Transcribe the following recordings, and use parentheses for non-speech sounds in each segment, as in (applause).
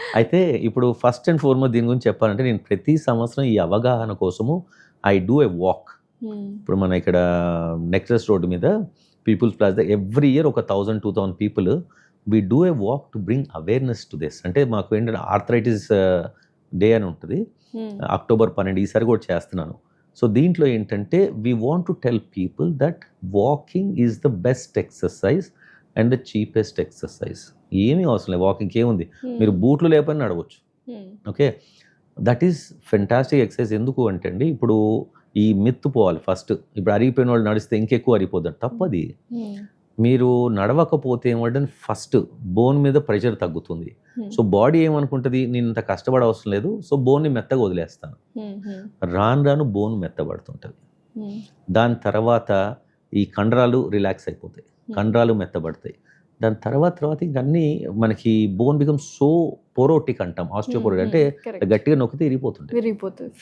అయితే ఇప్పుడు first and foremost దీని గురించి చెప్పాలంటే నేను ప్రతి సంవత్సరం ఈ అవగాహన కోసము ఐ డూ ఎ వాక్ ఇప్పుడు మన ఇక్కడ నెక్లెస్ రోడ్డు మీద పీపుల్స్ ప్లాజా ఎవ్రీ ఇయర్ ఒక thousand two thousand people we do a walk to bring awareness to this అంటే మాకు ఏంటంటే ఆర్థరైటిస్ డే అని ఉంటుంది. అక్టోబర్ పన్నెండు ఈసారి కూడా చేస్తున్నాను. సో దీంట్లో ఏంటంటే we want to tell people that walking is the best exercise and the cheapest exercise. ఏమీ అవసరం లేదు. వాకింగ్ ఏముంది? ఉమ్, మీరు బూట్లు లేపని నడవచ్చు. ఉమ్, okay? That is fantastic exercise ఎందుకు అంటే అండి ఇప్పుడు ఈ మిత్తు పోవాలి ఫస్ట్. ఇప్పుడు అరిగిపోయిన వాళ్ళు నడిస్తే ఇంకెక్కువ అరిగిపోతారు. తప్పది. ఉమ్, మీరు నడవకపోతే ఏమంటే ఫస్ట్ బోన్ మీద ప్రెషర్ తగ్గుతుంది. సో బాడీ ఏమనుకుంటుంది? నేను ఇంత కష్టపడ అవసరం లేదు. సో బోన్ని మెత్తగా వదిలేస్తాను. రాను రాను బోన్ మెత్తబడుతుంటుంది. దాని తర్వాత ఈ కండరాలు రిలాక్స్ అయిపోతాయి. కండరాలు మెత్తబడతాయి. దాని తర్వాత తర్వాత ఇంక అన్నీ మనకి బోన్ బికమ్ సో పోరోటిక్ అంటాం ఆస్టియోపోరోటిక్ అంటే correct. గట్టిగా నొక్కితే విరిగిపోతుంది.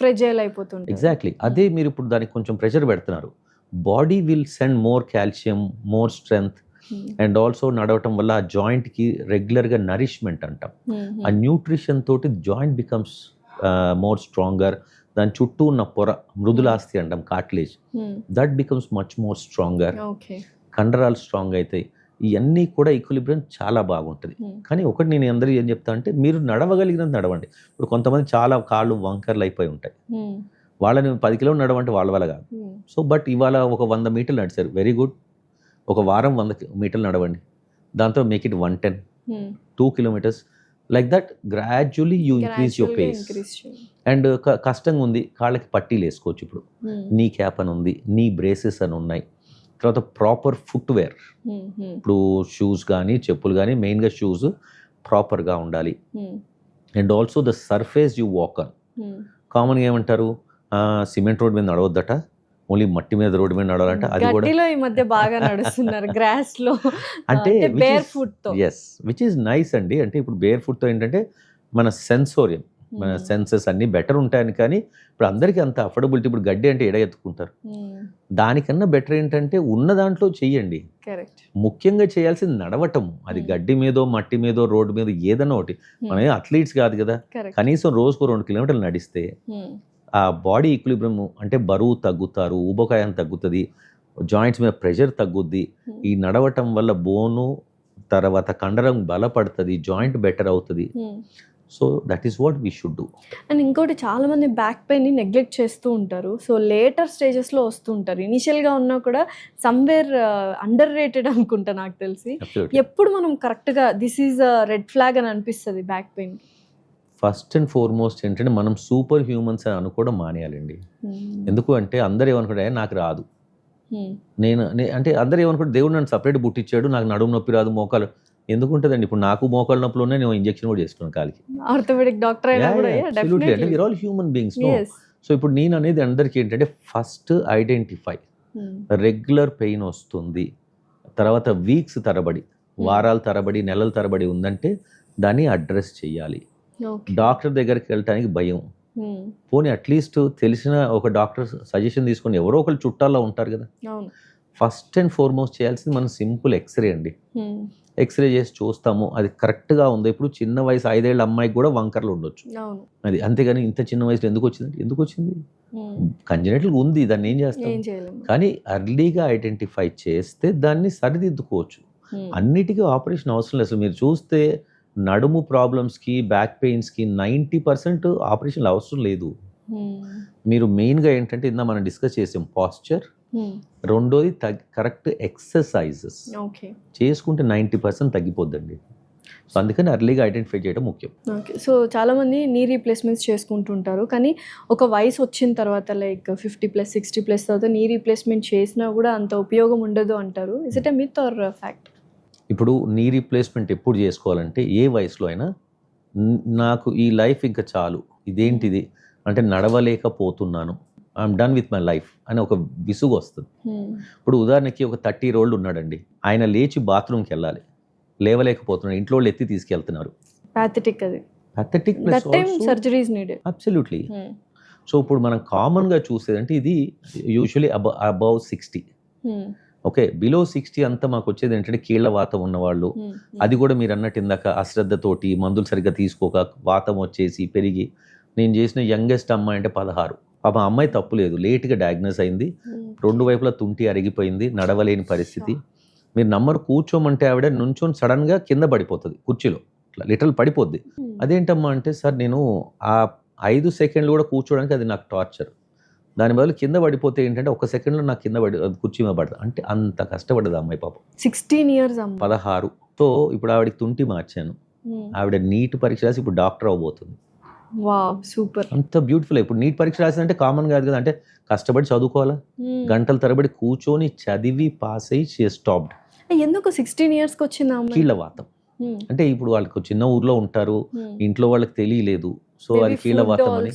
ఫ్రెజైల్ అయిపోతుంది ఎగ్జాక్ట్లీ అదే మీరు ఇప్పుడు దానికి కొంచెం ప్రెషర్ పెడుతున్నారు. Body will send more calcium more strength and also నడవటం వల్ల ఆ జాయింట్కి రెగ్యులర్గా నరిష్మెంట్ అంటాం. ఆ న్యూట్రిషన్ తోటి జాయింట్ బికమ్స్ మోర్ స్ట్రాంగర్ దాని చుట్టూ ఉన్న పొర మృదులాస్తి అంటాం cartilage that becomes much more stronger కండరాలు స్ట్రాంగ్ అవుతాయి. ఇవన్నీ కూడా ఈక్విలిబ్రియం చాలా బాగుంటుంది. కానీ ఒకటి నేను అందరూ ఏం చెప్తా అంటే మీరు నడవగలిగినంత నడవండి. ఇప్పుడు కొంతమంది చాలా కాళ్ళు వంకర్లు అయిపోయి ఉంటాయి. వాళ్ళని పది కిలోలు నడవంటే వాళ్ళ వల్ల కాదు. సో బట్ ఇవాళ ఒక వంద మీటర్లు నడిచారు. వెరీ గుడ్ ఒక వారం వంద మీటర్లు నడవండి. దాంతో make it one ten two kilometres like that gradually you increase your pace and కష్టంగా ఉంది కాళ్ళకి పట్టీలు వేసుకోవచ్చు ఇప్పుడు. నీ క్యాప్ అని ఉంది. నీ బ్రేసెస్ అని ఉన్నాయి. తర్వాత ప్రాపర్ ఫుట్వేర్ ఇప్పుడు షూస్ కానీ చెప్పులు కానీ మెయిన్గా షూస్ ప్రాపర్గా ఉండాలి. And also the surface you walk on కామన్గా ఏమంటారు? సిమెంట్ రోడ్ మీద నడవద్దట. ఓన్లీ మట్టి మీద రోడ్డు మీద నడవాలంట. అది కూడా ఈ మధ్య బాగా నడుస్తున్నారు (laughs) గ్రాస్లో అంటే barefoot yes which is nice అండి. అంటే ఇప్పుడు బేర్ ఫుట్తో ఏంటంటే మన సెన్సోరియం మన సెన్సెస్ అన్నీ బెటర్ ఉంటాయని కానీ ఇప్పుడు అందరికీ అంత అఫోర్డబిలిటీ ఇప్పుడు గడ్డి అంటే ఎడ ఎత్తుకుంటారు? దానికన్నా బెటర్ ఏంటంటే ఉన్న దాంట్లో చెయ్యండి. ముఖ్యంగా చేయాల్సింది నడవటం. అది. గడ్డి మీదో మట్టి మీదో రోడ్డు మీద ఏదైనా ఒకటి. మనం అథ్లీట్స్ కాదు కదా. కనీసం రోజుకు రెండు కిలోమీటర్లు నడిస్తే ఆ బాడీ ఈక్విలిబ్రియం అంటే బరువు తగ్గుతారు ఊబకాయం తగ్గుతుంది జాయింట్స్ మీద ప్రెషర్ తగ్గుద్ది. ఈ నడవటం వల్ల బోను తర్వాత కండరం బలపడుతుంది జాయింట్ బెటర్ అవుతుంది. So that is what we should do and ఇంకోటి చాలా మంది బ్యాక్ పెయిన్ని నెగ్లెక్ట్ చేస్తూ ఉంటారు. సో లేటర్ స్టేజెస్లో వస్తూ ఉంటారు. ఇనిషియల్గా ఉన్నా కూడా సమ్వేర్ అండర్ రేటెడ్ అనుకుంటా నాకు తెలిసి. ఎప్పుడు మనం కరెక్ట్గా దిస్ ఈజ్ రెడ్ ఫ్లాగ్ అని అనిపిస్తుంది back pain first and foremost ఏంటంటే మనం సూపర్ హ్యూమన్స్ అని అనుకోవడం మానేయాలండి. ఎందుకు అంటే అందరు ఏమనుకుంటే "ఏ, నాకు రాదు. నేను నే- అంటే అందరు ఏమనుకుంటే దేవుడు నన్ను సపరేట్ బుట్టిచ్చాడు నాకు నడుము నొప్పి రాదు మోకాలు ఎందుకు ఉంటుందండి ఇప్పుడు నాకు మోకాలు నొప్పులు ఉన్నాయి నేను ఇంజెక్షన్ కూడా చేసుకున్నాను కాలికి. ఆర్థోపెడిక్ డాక్టర్ అయినా కూడా Absolutely. అంటే we are all human beings so ఇప్పుడు నేను అనేది అందరికీ ఏంటంటే ఫస్ట్ ఐడెంటిఫై రెగ్యులర్ పెయిన్ వస్తుంది. తర్వాత వీక్స్ తరబడి వారాల తరబడి నెలల తరబడి ఉందంటే దాన్ని అడ్రస్ చేయాలి. డాక్టర్ దగ్గరికి వెళ్ళటానికి భయం. పోనీ అట్లీస్ట్ తెలిసిన ఒక డాక్టర్ సజెషన్ తీసుకొని ఎవరో ఒకరు చుట్టాల్లో ఉంటారు కదా? ఫస్ట్ అండ్ ఫార్మోస్ట్ చేయాల్సింది మనం సింపుల్ ఎక్స్రే అండి. Hmm. ఎక్స్రే చేసి చూస్తాము. అది కరెక్ట్గా ఉందో. ఇప్పుడు చిన్న వయసు ఐదేళ్ళ అమ్మాయికి కూడా వంకర్లు ఉండొచ్చు. అది అంతేగాని ఇంత చిన్న వయసులో ఎందుకు వచ్చింది ఎందుకు వచ్చింది. కంజనెటల్ ఉంది దాన్ని ఏం చేస్తాం? కానీ అర్లీగా ఐడెంటిఫై చేస్తే దాన్ని సరిదిద్దుకోవచ్చు. అన్నిటికీ ఆపరేషన్ అవసరం లేదు. అసలు మీరు చూస్తే నడుము ప్రాబ్లమ్స్కి బ్యాక్ పెయిన్స్కి నైంటీ పర్సెంట్ ఆపరేషన్లు అవసరం లేదు. మీరు మెయిన్గా ఏంటంటే ఇందా మనం డిస్కస్ చేసాం పాస్చర్. రెండోది తగ్ కరెక్ట్ ఎక్సర్సైజెస్. ఓకే చేసుకుంటే నైంటీ పర్సెంట్ తగ్గిపోద్దండి. సో అందుకని అర్లీగా ఐడెంటిఫై చేయడం ముఖ్యం. ఓకే సో చాలా మంది నీ రీప్లేస్మెంట్స్ చేసుకుంటుంటారు. కానీ ఒక వయసు వచ్చిన తర్వాత like fifty plus sixty plus తర్వాత నీ రీప్లేస్మెంట్ చేసినా కూడా అంత ఉపయోగం ఉండదు అంటారు. Is it a myth or fact ఇప్పుడు నీ రీప్లేస్మెంట్ ఎప్పుడు చేసుకోవాలంటే ఏ వయసులో అయినా "న- నాకు ఈ లైఫ్ ఇంకా చాలు. ఇదేంటిది? అంటే నడవలేకపోతున్నాను. I'm done with my life అని ఒక విసుగు వస్తుంది. ఇప్పుడు ఉదాహరణకి ఒక థర్టీ రోల్డ్ ఉన్నాడండి. ఆయన లేచి బాత్రూమ్కి వెళ్ళాలి. లేవలేకపోతున్నాడు. ఇంట్లో వాళ్ళు ఎత్తి తీసుకెళ్తున్నారు. ప్యాథెటిక్ అది. అథెటిక్ that time surgeries needed absolutely so ఇప్పుడు మనం కామన్గా చూసేదంటే ఇది యూజువలీ అబ above sixty okay below sixty అంతా మాకు వచ్చేది ఏంటంటే కీళ్ళ వాతం ఉన్నవాళ్ళు. అది కూడా మీరు అన్నట్టు ఇందాక అశ్రద్ధతోటి మందులు సరిగ్గా తీసుకోక వాతం వచ్చేసి పెరిగి నేను చేసిన యంగెస్ట్ అమ్మాయి అంటే పదహారు. పాప అమ్మాయి తప్పు లేదు. లేట్గా డయాగ్నోస్ అయింది. రెండు వైపులా తుంటి అరిగిపోయింది. నడవలేని పరిస్థితి. మీరు నమ్మరు కూర్చోమంటే ఆవిడ నుంచొని సడన్గా కింద పడిపోతుంది కుర్చీలో. ఇట్లా లిటరల్ పడిపోద్ది. అదేంటమ్మా అంటే సార్ నేను ఆ ఐదు సెకండ్లు కూడా కూర్చోడానికి అది నాకు టార్చర్ దాని బదులు కింద పడిపోతే ఏంటంటే ఒక సెకండ్లో నాకు కింద పడి కుర్చీ మీద పడుతుంది. అంటే అంత కష్టపడ్డది అమ్మాయి పాపం. సిక్స్టీన్ ఇయర్స్ పదహారు. తో ఇప్పుడు ఆవిడకి తుంటి మార్చాను. ఆవిడ నీట్ పరీక్ష రాసి ఇప్పుడు డాక్టర్ అవబోతుంది వా సూపర్. అంత బ్యూటిఫుల్. ఇప్పుడు నీట్ పరీక్ష రాసిందంటే కామన్ కాదు కదా అంటే కష్టపడి చదువుకోవాలా? గంటల తరబడి కూర్చొని చదివి పాస్ అయ్యి స్టాప్డ్ ఎందుకు సిక్స్టీన్ ఇయర్స్కి వచ్చింది కీళ్ళ వాతం. అంటే ఇప్పుడు వాళ్ళకి చిన్న ఊర్లో ఉంటారు ఇంట్లో వాళ్ళకి తెలియలేదు. సో అది కీళ్ళ వాతం అని.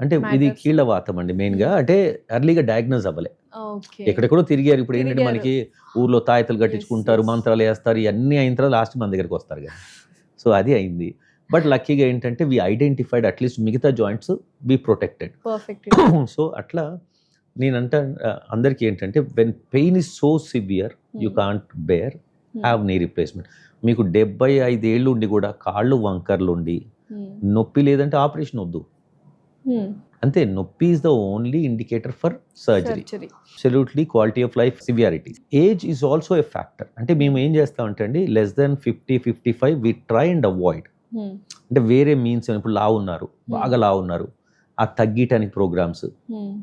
అంటే ఇది. కీళ్ళ వాతం అండి మెయిన్గా. అంటే ఎర్లీగా డయాగ్నోజ్ అవ్వలే. ఓకే. ఎక్కడెక్కడో తిరిగారు. ఇప్పుడు ఏంటంటే. మనకి ఊర్లో తాయతలు కట్టించుకుంటారు. మంత్రాలు వేస్తారు ఇవన్నీ అయిన తర్వాత లాస్ట్ మన దగ్గరికి వస్తారు కదా. సో అది అయింది. బట్ లక్కీగా ఏంటంటే వి ఐడెంటిఫైడ్ అట్లీస్ట్ మిగతా జాయింట్స్ బి ప్రొటెక్టెడ్. (clears throat) సో అట్లా నేనంట అందరికీ ఏంటంటే when pain is so severe you can't bear have knee replacement మీకు డెబ్బై ఐదేళ్ళు ఉండి కూడా కాళ్ళు వంకర్లు ఉండి నొప్పి లేదంటే ఆపరేషన్ వద్దు. అంతే నొప్పి is the only indicator for surgery surgery absolutely quality of life severity age is also a factor అంటే మేము ఏం చేస్తామంటే అండి less than fifty fifty five we try and avoid అంటే వేరే మీన్స్ ఇప్పుడు లావు ఉన్నారు బాగా లావు ఉన్నారు ఆ తగ్గటానికి ప్రోగ్రామ్స్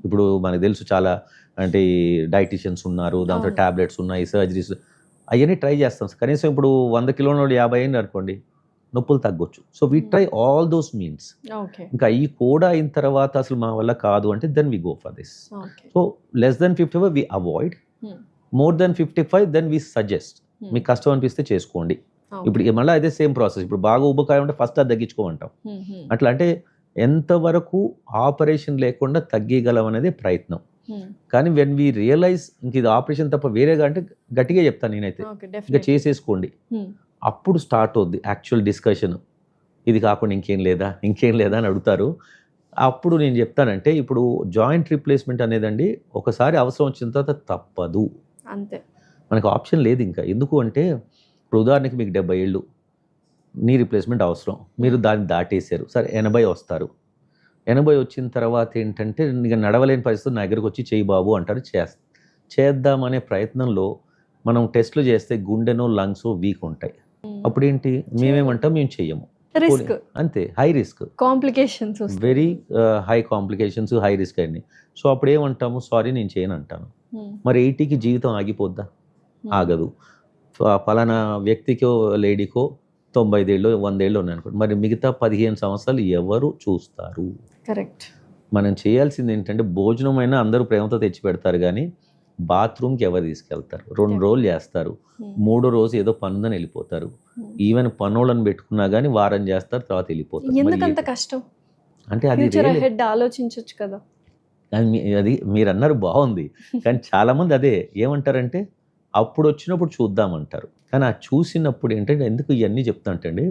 ఇప్పుడు మనకు తెలుసు చాలా అంటే డైటిషియన్స్ ఉన్నారు దాంతో. టాబ్లెట్స్ ఉన్నాయి సర్జరీస్ అవన్నీ ట్రై చేస్తాం. కనీసం ఇప్పుడు వంద కిలోల యాభై అయింది అనుకోండి నొప్పులు తగ్గొచ్చు. So we try all those means okay. ఇంకా అవి కూడా అయిన తర్వాత అసలు మా వల్ల కాదు అంటే then we go for this so less than fifty five we avoid more than fifty five then we suggest మీకు కష్టం అనిపిస్తే చేసుకోండి. ఇప్పుడు మళ్ళీ అదే సేమ్ ప్రాసెస్. ఇప్పుడు బాగా ఉబ్బకాయ ఉంటే ఫస్ట్ అది తగ్గించుకోమంటాం. అట్లా అంటే ఎంతవరకు ఆపరేషన్ లేకుండా తగ్గగలం అనేది ప్రయత్నం. కానీ వెన్ వి రియలైజ్ ఇంక ఇది ఆపరేషన్ తప్ప వేరేగా అంటే గట్టిగా చెప్తాను నేనైతే. ఇంకా చేసేసుకోండి. అప్పుడు స్టార్ట్ అవుద్ది యాక్చువల్ డిస్కషన్ ఇది కాకుండా ఇంకేం లేదా? ఇంకేం లేదా అని అడుగుతారు. అప్పుడు నేను చెప్తానంటే ఇప్పుడు జాయింట్ రీప్లేస్మెంట్ అనేదండి ఒకసారి అవసరం వచ్చిన తర్వాత తప్పదు. అంతే. మనకు ఆప్షన్ లేదు ఇంకా. ఎందుకు అంటే ఇప్పుడు ఉదాహరణకి మీకు డెబ్బై ఏళ్ళు నీ రీప్లేస్మెంట్ అవసరం. మీరు దాన్ని దాటేశారు. సరే ఎనభై వస్తారు. ఎనభై వచ్చిన తర్వాత ఏంటంటే ఇక నడవలేని పరిస్థితి నా దగ్గరకు వచ్చి చేయి బాబు అంటారు. చేస్తా చేద్దామనే ప్రయత్నంలో మనం టెస్ట్లు చేస్తే గుండెనో లంగ్స్ వీక్ ఉంటాయి. అప్పుడు ఏంటి మేమేమంటాం? మేము చెయ్యము. అంతే high risk complications very high complications high risk అన్ని. సో అప్పుడు ఏమంటాము సారీ నేను చేయను అంటాను మరి ఎయిటీకి జీవితం ఆగిపోద్దా? ఆగదు. ఫ- ఫలానా వ్యక్తికో లేడీకో తొంభై ఐదేళ్ళు వందేళ్ళు ఉన్నాయి అనుకోండి మరి మిగతా పదిహేను సంవత్సరాలు ఎవరు చూస్తారు? కరెక్ట్. మనం చేయాల్సింది ఏంటంటే భోజనం అయినా అందరూ ప్రేమతో తెచ్చి పెడతారు కానీ బాత్రూమ్కి ఎవరు తీసుకెళ్తారు? రెండు. రోజులు చేస్తారు. మూడో రోజు ఏదో పనుందని వెళ్ళిపోతారు. ఈవెన్ పనోళ్ళని పెట్టుకున్నా కానీ వారం చేస్తారు తర్వాత వెళ్ళిపోతారు. ఎందుకంత కష్టం? అంటే అది హెడ్ ఆలోచించవచ్చు కదా. అది అది మీరు అన్నారు బాగుంది. (laughs) కానీ చాలా మంది అదే ఏమంటారంటే అప్పుడు వచ్చినప్పుడు చూద్దామంటారు. కానీ ఆ చూసినప్పుడు ఏంటంటే ఎందుకు ఇవన్నీ చెప్తా అంటే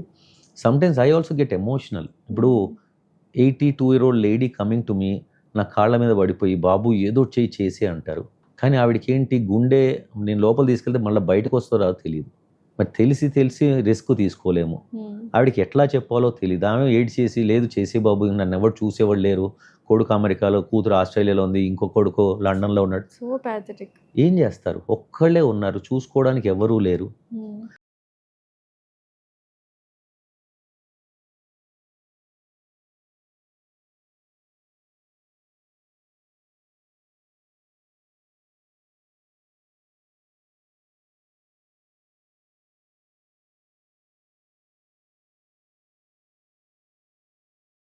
sometimes I also get emotional ఇప్పుడు eighty two year old lady coming to me నా కాళ్ళ మీద పడిపోయి బాబు ఏదో చేయి చేసి అంటారు. కానీ ఆవిడకి ఏంటి గుండె నేను లోపల తీసుకెళ్తే మళ్ళీ బయటకు వస్తారో రాదో తెలియదు మరి తెలిసి తెలిసి రిస్క్ తీసుకోలేము. ఆవిడకి ఎట్లా చెప్పాలో తెలియదు ఆమె ఏడ్ చేసి లేదు చేసే బాబు నన్ను ఎవరు చూసేవాళ్ళు లేరు. కొడుకు అమెరికాలో కూతురు ఆస్ట్రేలియాలో ఉంది ఇంకో కొడుకు లండన్లో ఉన్నాడు. ఏం చేస్తారు? ఒక్కళ్ళే ఉన్నారు. చూసుకోవడానికి ఎవరూ లేరు.